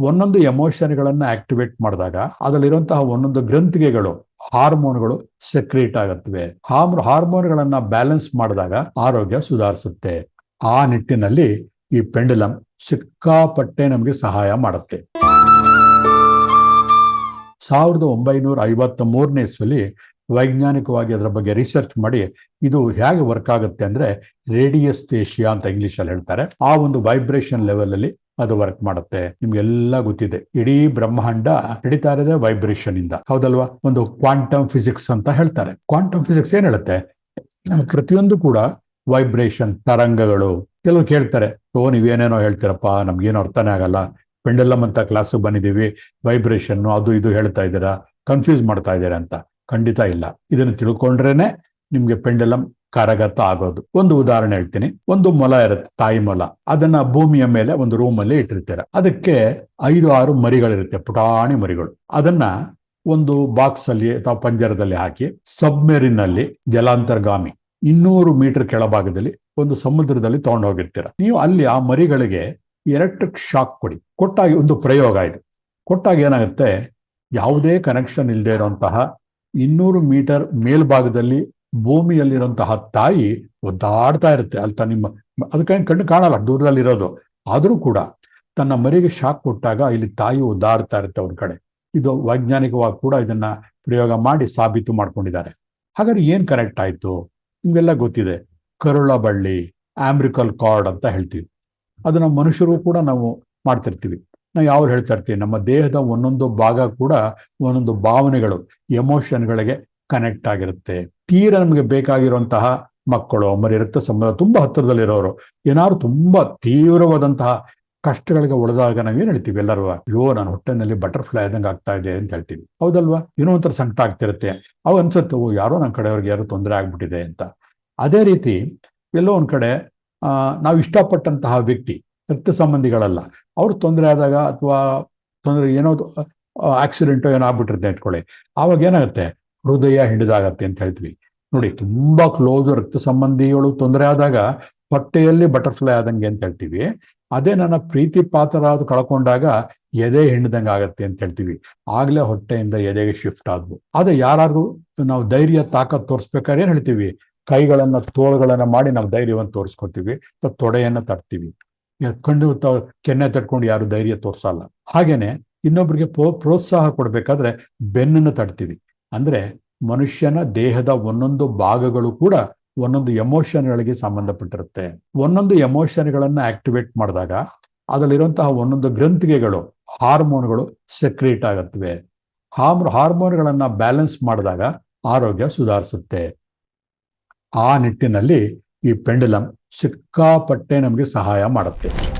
ಒಂದೊಂದು ಎಮೋಷನ್ಗಳನ್ನ ಆಕ್ಟಿವೇಟ್ ಮಾಡಿದಾಗ ಅದರಲ್ಲಿರುವಂತಹ ಒಂದೊಂದು ಗ್ರಂಥಿಗೆಗಳು ಹಾರ್ಮೋನ್ಗಳು ಸೆಕ್ರೇಟ್ ಆಗುತ್ತವೆ. ಹಾರ್ಮ್ ಹಾರ್ಮೋನ್ಗಳನ್ನ ಬ್ಯಾಲೆನ್ಸ್ ಮಾಡಿದಾಗ ಆರೋಗ್ಯ ಸುಧಾರಿಸುತ್ತೆ. ಆ ನಿಟ್ಟಿನಲ್ಲಿ ಈ ಪೆಂಡುಲಮ್ ಸಿಕ್ಕಾಪಟ್ಟೆ ನಮಗೆ ಸಹಾಯ ಮಾಡುತ್ತೆ. ಸಾವಿರದ ಒಂಬೈನೂರ ಐವತ್ತ ಮೂರನೇ ಇಸ್ವಲ್ಲಿ ವೈಜ್ಞಾನಿಕವಾಗಿ ಅದರ ಬಗ್ಗೆ ರಿಸರ್ಚ್ ಮಾಡಿ ಇದು ಹೇಗೆ ವರ್ಕ್ ಆಗುತ್ತೆ ಅಂದ್ರೆ ರೇಡಿಯಸ್ತೇಷಿಯಾ ಅಂತ ಇಂಗ್ಲಿಷಲ್ಲಿ ಹೇಳ್ತಾರೆ. ಆ ಒಂದು ವೈಬ್ರೇಷನ್ ಲೆವೆಲ್ ಅಲ್ಲಿ ಅದು ವರ್ಕ್ ಮಾಡುತ್ತೆ. ನಿಮ್ಗೆಲ್ಲ ಗೊತ್ತಿದೆ. ಇಡೀ ಬ್ರಹ್ಮಾಂಡ ನಡೀತಾ ಇರೋದೇ ವೈಬ್ರೇಷನ್ ಇಂದ. ಹೌದಲ್ವಾ? ಒಂದು ಕ್ವಾಂಟಮ್ ಫಿಸಿಕ್ಸ್ ಅಂತ ಹೇಳ್ತಾರೆ. ಕ್ವಾಂಟಮ್ ಫಿಸಿಕ್ಸ್ ಏನ್ ಹೇಳುತ್ತೆ? ಪ್ರತಿಯೊಂದು ಕೂಡ ವೈಬ್ರೇಷನ್ ತರಂಗಗಳು. ಕೆಲವರು ಕೇಳ್ತಾರೆ, ಓ, ನೀವೇನೇನೋ ಹೇಳ್ತೀರಪ್ಪ, ನಮ್ಗೇನು ಅರ್ಥನೇ ಆಗಲ್ಲ. ಪೆಂಡಲಮ್ ಅಂತ ಕ್ಲಾಸ್ ಬಂದಿದ್ದೀವಿ. ವೈಬ್ರೇಷನ್ ಅದು ಇದು ಹೇಳ್ತಾ ಇದ್ದೀರಾ. ಕನ್ಫ್ಯೂಸ್ ಮಾಡ್ತಾ ಇದ್ದೀರಾ ಅಂತ. ಖಂಡಿತ ಇಲ್ಲ. ಇದನ್ನು ತಿಳ್ಕೊಂಡ್ರೇನೆ ನಿಮ್ಗೆ ಪೆಂಡಲಮ್ ಕರಗತ ಆಗೋದು ಒಂದು ಉದಾಹರಣೆ ಹೇಳ್ತೀನಿ. ಒಂದು ಮೊಲ ಇರುತ್ತೆ, ತಾಯಿ ಮೊಲ. ಅದನ್ನ ಭೂಮಿಯ ಮೇಲೆ ಒಂದು ರೂಮ್ ಅಲ್ಲಿ ಇಟ್ಟಿರ್ತಾರೆ. ಅದಕ್ಕೆ ಐದು, ಆರು ಮರಿಗಳಿರುತ್ತೆ, ಪುಟಾಣಿ ಮರಿಗಳು. ಅದನ್ನ ಒಂದು ಬಾಕ್ಸ್ ಅಲ್ಲಿ ಅಥವಾ ಪಂಜರದಲ್ಲಿ ಹಾಕಿ ಸಬ್ಮೆರಿನ್ ಅಲ್ಲಿ ಜಲಾಂತರ್ಗಾಮಿ ಇನ್ನೂರು ಮೀಟರ್ ಕೆಳಭಾಗದಲ್ಲಿ ಒಂದು ಸಮುದ್ರದಲ್ಲಿ ತಗೊಂಡೋಗಿರ್ತೀರ. ನೀವು ಅಲ್ಲಿ ಆ ಮರಿಗಳಿಗೆ ಎಲೆಕ್ಟ್ರಿಕ್ ಶಾಕ್ ಕೊಡಿ. ಕೊಟ್ಟಾಗಿ ಒಂದು ಪ್ರಯೋಗ ಇದು. ಕೊಟ್ಟಾಗ ಏನಾಗುತ್ತೆ? ಯಾವುದೇ ಕನೆಕ್ಷನ್ ಇಲ್ಲದೆ ಇರುವಂತಹ ಇನ್ನೂರು ಮೀಟರ್ ಮೇಲ್ಭಾಗದಲ್ಲಿ ಭೂಮಿಯಲ್ಲಿರುವಂತಹ ತಾಯಿ ಒದ್ದಾಡ್ತಾ ಇರುತ್ತೆ. ಅಂತ ನಿಮ್ಮ ಅದಕ್ಕೆ ಕಣ್ಣು ಕಾಣಲ್ಲ, ದೂರದಲ್ಲಿರೋದು. ಆದರೂ ಕೂಡ ತನ್ನ ಮರಿಗೆ ಶಾಕ್ ಕೊಟ್ಟಾಗ ಇಲ್ಲಿ ತಾಯಿ ಒದ್ದಾಡ್ತಾ ಇರುತ್ತೆ ಅವ್ರ ಕಡೆ. ಇದು ವೈಜ್ಞಾನಿಕವಾಗಿ ಕೂಡ ಇದನ್ನ ಪ್ರಯೋಗ ಮಾಡಿ ಸಾಬೀತು ಮಾಡ್ಕೊಂಡಿದ್ದಾರೆ. ಹಾಗಾದ್ರೆ ಏನ್ ಕರೆಕ್ಟ್ ಆಯ್ತು? ನಿಮ್ಗೆಲ್ಲ ಗೊತ್ತಿದೆ. ಕರುಳ ಬಳ್ಳಿ ಆಮ್ರಿಕಲ್ ಕಾರ್ಡ್ ಅಂತ ಹೇಳ್ತೀವಿ. ಅದನ್ನ ಮನುಷ್ಯರು ಕೂಡ ನಾವು ಮಾಡ್ತಿರ್ತೀವಿ. ನಾವು ಯಾವ ಹೇಳ್ತಾ ಇರ್ತೀವಿ ನಮ್ಮ ದೇಹದ ಒಂದೊಂದು ಭಾಗ ಕೂಡ ಒಂದೊಂದು ಭಾವನೆಗಳು ಎಮೋಷನ್ಗಳಿಗೆ ಕನೆಕ್ಟ್ ಆಗಿರುತ್ತೆ. ತೀರ ನಮಗೆ ಬೇಕಾಗಿರುವಂತಹ ಮಕ್ಕಳು ಮರಿ ರಕ್ತ ಸಂಬಂಧ ತುಂಬಾ ಹತ್ತಿರದಲ್ಲಿರೋರು, ಏನಾದ್ರು ತುಂಬಾ ತೀವ್ರವಾದಂತಹ ಕಷ್ಟಗಳಿಗೆ ಒಳದಾಗ ನಾವೇನು ಹೇಳ್ತೀವಿ ಎಲ್ಲರೂ? ಅಯ್ಯೋ, ನಾನು ಹೊಟ್ಟೆನಲ್ಲಿ ಬಟರ್ಫ್ಲೈ ಆದಂಗೆ ಆಗ್ತಾ ಇದೆ ಅಂತ ಹೇಳ್ತೀವಿ. ಹೌದಲ್ವಾ? ಏನೋ ಒಂಥರ ಸಂಕಟ ಆಗ್ತಿರುತ್ತೆ. ಅವು ಅನ್ಸುತ್ತೆ, ಓ, ಯಾರೋ ನನ್ನ ಕಡೆಯವ್ರಿಗೆ ಯಾರೋ ತೊಂದರೆ ಆಗ್ಬಿಟ್ಟಿದೆ ಅಂತ. ಅದೇ ರೀತಿ ಎಲ್ಲೋ ಒಂದ್ ಕಡೆ ನಾವು ಇಷ್ಟಪಟ್ಟಂತಹ ವ್ಯಕ್ತಿ, ರಕ್ತ ಸಂಬಂಧಿಗಳಲ್ಲ, ಅವ್ರು ತೊಂದರೆ ಆದಾಗ ಅಥವಾ ತೊಂದರೆ ಏನೋ ಆಕ್ಸಿಡೆಂಟೋ ಏನೋ ಆಗ್ಬಿಟ್ಟಿರುತ್ತೆ ಇಟ್ಕೊಳ್ಳಿ ಆವಾಗ ಏನಾಗುತ್ತೆ? ಹೃದಯ ಹಿಡಿದಾಗತ್ತೆ ಅಂತ ಹೇಳ್ತೀವಿ. ನೋಡಿ, ತುಂಬಾ ಕ್ಲೋಸ್ ರಕ್ತ ಸಂಬಂಧಿಗಳು ತೊಂದರೆ ಆದಾಗ ಹೊಟ್ಟೆಯಲ್ಲಿ ಬಟರ್ಫ್ಲೈ ಆದಂಗೆ ಅಂತ ಹೇಳ್ತೀವಿ. ಅದೇ ನನ್ನ ಪ್ರೀತಿ ಪಾತ್ರರಾದ ಕಳ್ಕೊಂಡಾಗ ಎದೆ ಹಿಂಡ್ದಂಗೆ ಆಗತ್ತೆ ಅಂತ ಹೇಳ್ತೀವಿ. ಆಗ್ಲೇ ಹೊಟ್ಟೆಯಿಂದ ಎದೆಗೆ ಶಿಫ್ಟ್ ಆದ್ವು. ಅದೇ ಯಾರಾದ್ರೂ ನಾವು ಧೈರ್ಯ, ತಾಕತ್ ತೋರಿಸ್ಬೇಕಾದ್ರೆ ಏನ್ ಹೇಳ್ತೀವಿ? ಕೈಗಳನ್ನ, ತೋಳುಗಳನ್ನ ಮಾಡಿ ನಾವು ಧೈರ್ಯವನ್ನು ತೋರಿಸ್ಕೊತೀವಿ. ತೊಡೆಯನ್ನ ತಟ್ತೀವಿ. ಕಂಡು ಕೆನ್ನೆ ತಟ್ಕೊಂಡು ಯಾರು ಧೈರ್ಯ ತೋರ್ಸಲ್ಲ. ಹಾಗೇನೆ ಇನ್ನೊಬ್ರಿಗೆ ಪ್ರೋ- ಪ್ರೋತ್ಸಾಹ ಕೊಡ್ಬೇಕಾದ್ರೆ ಬೆನ್ನನ್ನು ತಟ್ತೀವಿ. ಅಂದ್ರೆ ಮನುಷ್ಯನ ದೇಹದ ಒಂದೊಂದು ಭಾಗಗಳು ಕೂಡ ಒಂದೊಂದು ಎಮೋಷನ್ಗಳಿಗೆ ಸಂಬಂಧಪಟ್ಟಿರುತ್ತೆ. ಒಂದೊಂದು ಎಮೋಷನ್ಗಳನ್ನ ಆಕ್ಟಿವೇಟ್ ಮಾಡಿದಾಗ ಅದರಲ್ಲಿರುವಂತಹ ಒಂದೊಂದು ಗ್ರಂಥಿಗೆಗಳು ಹಾರ್ಮೋನ್ಗಳು ಸೆಕ್ರೇಟ್ ಆಗುತ್ತವೆ. ಹಾರ್ಮ್ ಹಾರ್ಮೋನ್ಗಳನ್ನ ಬ್ಯಾಲೆನ್ಸ್ ಮಾಡಿದಾಗ ಆರೋಗ್ಯ ಸುಧಾರಿಸುತ್ತೆ. ಆ ನಿಟ್ಟಿನಲ್ಲಿ ಈ ಪೆಂಡುಲಮ್ ಸಿಕ್ಕಾಪಟ್ಟೆ ನಮಗೆ ಸಹಾಯ ಮಾಡುತ್ತೆ.